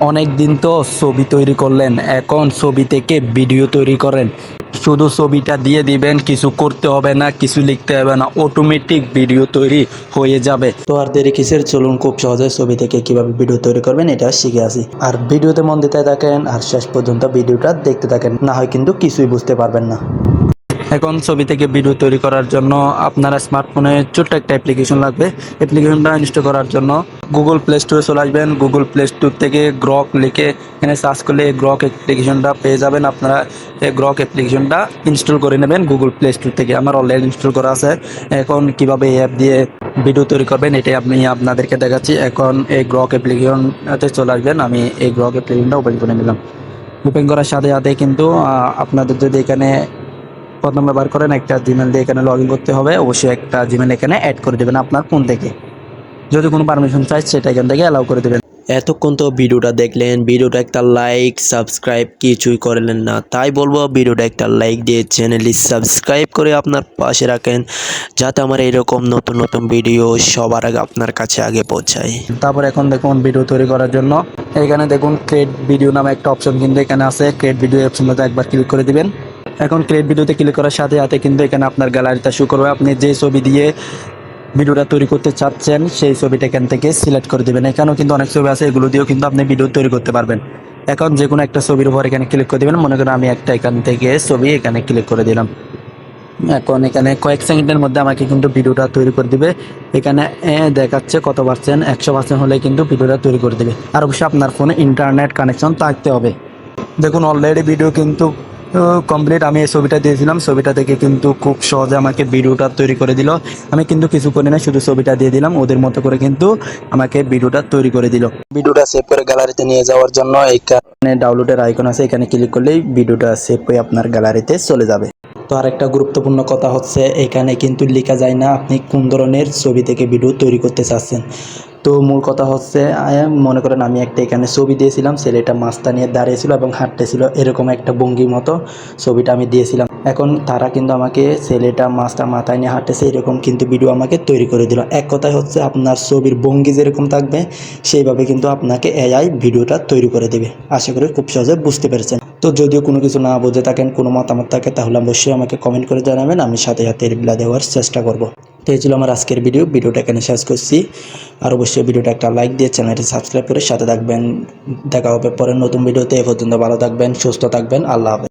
অনেক দিন তো ছবি তৈরি করলেন, এখন ছবি থেকে ভিডিও তৈরি করেন। শুধু ছবিটা দিয়ে দিবেন, কিছু করতে হবে না, কিছু লিখতে হবে না অটোমেটিক ভিডিও তৈরি হয়ে যাবে। তো আর দেরি কিসের? চলুন খুব সহজে ছবি থেকে কীভাবে ভিডিও তৈরি করবেন এটা শিখে আসি। আর ভিডিওতে মন দিতে থাকেন, আর শেষ পর্যন্ত ভিডিওটা দেখতে থাকেন, না হয় কিন্তু কিছুই বুঝতে পারবেন না। এখন ছবি থেকে ভিডিও তৈরি করার জন্য আপনার স্মার্টফোনে ছোট্ট একটা অ্যাপ্লিকেশন লাগবে। অ্যাপ্লিকেশনটা ইনস্টল করার জন্য গুগল প্লে স্টোরে চলে আসবেন। গুগল প্লে স্টোর থেকে গ্রক লিখে এখানে সার্চ করলে গ্রক অ্যাপ্লিকেশনটা পেয়ে যাবেন। আপনারা এই গ্রক অ্যাপ্লিকেশনটা ইনস্টল করে নেবেন গুগল প্লে স্টোর থেকে। আমার অলরেডি ইনস্টল করা আছে। এখন কীভাবে এই অ্যাপ দিয়ে ভিডিও তৈরি করবেন এটাই আমি আপনাদেরকে দেখাচ্ছি। এখন এই গ্রক অ্যাপ্লিকেশনতে চলে আসবেন। আমি এই গ্রক অ্যাপ্লিকেশনটা ওপেন করে নিলাম। ওপেন করার সাথে সাথে কিন্তু আপনাদের যদি এখানে প্রথম ব্যবহার করেন একটা জিমেল দিয়ে এখানে লগ করতে হবে। অবশ্যই একটা জিমেল এখানে অ্যাড করে দেবেন আপনার ফোন থেকে। যদি কোনো পারমিশন চাই সেটা এখান থেকে অ্যালাউ করে দেবেন। এতক্ষণ তো ভিডিওটা দেখলেন ভিডিওটা একটা লাইক সাবস্ক্রাইব কিছুই করলেন না। তাই বলব ভিডিওটা একটা লাইক দিয়ে চ্যানেলটি সাবস্ক্রাইব করে আপনার পাশে রাখেন যাতে আমার এরকম নতুন নতুন ভিডিও সবার আগে আপনার কাছে আগে পৌঁছায়। তারপর এখন দেখুন ভিডিও তৈরি করার জন্য। এখানে দেখুন ক্রিয়েট ভিডিও নামে একটা অপশন কিন্তু এখানে আছে। ক্রিয়েট ভিডিও অপশনটাতে একবার ক্লিক করে দিবেন। এখন ক্রিয়েট ভিডিওতে ক্লিক করার সাথে সাথে কিন্তু এখানে আপনার গ্যালারিটা শো করবে। আপনি যে ছবি দিয়ে ভিডিওটা তৈরি করতে চাচ্ছেন, সেই ছবিটা এখান থেকে সিলেক্ট করে দেবেন। এখানেও কিন্তু অনেক ছবি আছে, এগুলো দিয়েও কিন্তু আপনি ভিডিও তৈরি করতে পারবেন। এখন যে কোনো একটা ছবির উপর এখানে ক্লিক করে দিবেন। মনে করেন আমি একটা এখান থেকে ছবি এখানে ক্লিক করে দিলাম। এখন এখানে কয়েক সেকেন্ডের মধ্যে আমাকে কিন্তু ভিডিওটা তৈরি করে দিবে। এখানে দেখাচ্ছে কত পার্সেন্ট একশো পার্সেন্ট হলে কিন্তু ভিডিওটা তৈরি করে দেবে। আর অবশ্যই আপনার ফোনে ইন্টারনেট কানেকশন থাকতে হবে। দেখুন অলরেডি ভিডিও কিন্তু কমপ্লিট আমি এই ছবিটা দিয়েছিলাম। ছবিটা থেকে কিন্তু খুব সহজে আমাকে ভিডিওটা তৈরি করে দিল। আমি কিন্তু কিছু করি না শুধু ছবিটা দিয়ে দিলাম। ওদের মতো করে কিন্তু আমাকে ভিডিওটা তৈরি করে দিল। ভিডিওটা সেভ করে গ্যালারিতে নিয়ে যাওয়ার জন্য এখানে ডাউনলোডের আইকন আছে। এখানে ক্লিক করলেই ভিডিওটা সেভ হয়ে আপনার গ্যালারিতে চলে যাবে। তো আরেকটা গুরুত্বপূর্ণ কথা হচ্ছে, এখানে কিন্তু লেখা যায় না আপনি কোন ধরনের ছবি থেকে ভিডিও তৈরি করতে চাচ্ছেন। তো মূল কথা হচ্ছে মনে করেন আমি একটা এখানে ছবি দিয়েছিলাম, ছেলেটা মাস্তা নিয়ে দাঁড়িয়েছিল এবং হাঁটতেছিল, এরকম একটা ভঙ্গি মতো ছবিটা আমি দিয়েছিলাম। এখন তারা কিন্তু আমাকে ছেলেটা মাছটা মাথায় নিয়ে হাঁটতেছে, এরকম কিন্তু ভিডিও আমাকে তৈরি করে দিল। এক কথায় হচ্ছে, আপনার ছবির ভঙ্গি যেরকম থাকবে, সেইভাবে কিন্তু আপনাকে এআই ভিডিওটা তৈরি করে দেবে। আশা করি খুব সহজে বুঝতে পেরেছেন। তো যদিও কোনো কিছু না বুঝে থাকেন, কোনো মতামত থাকে, তাহলে অবশ্যই আমাকে কমেন্ট করে জানাবেন। আমি সাথে সাথে রিপ্লাই দেওয়ার চেষ্টা করব। তো এই ছিল আমার আজকের ভিডিও ভিডিওটা এখানে শেষ করছি। আর অবশ্যই ভিডিওটা একটা লাইক দিয়ে চ্যানেলটি সাবস্ক্রাইব করে সাথে থাকবেন। দেখা হবে পরের নতুন ভিডিওতে এ পর্যন্ত ভালো থাকবেন, সুস্থ থাকবেন। আল্লাহ হাফেজ।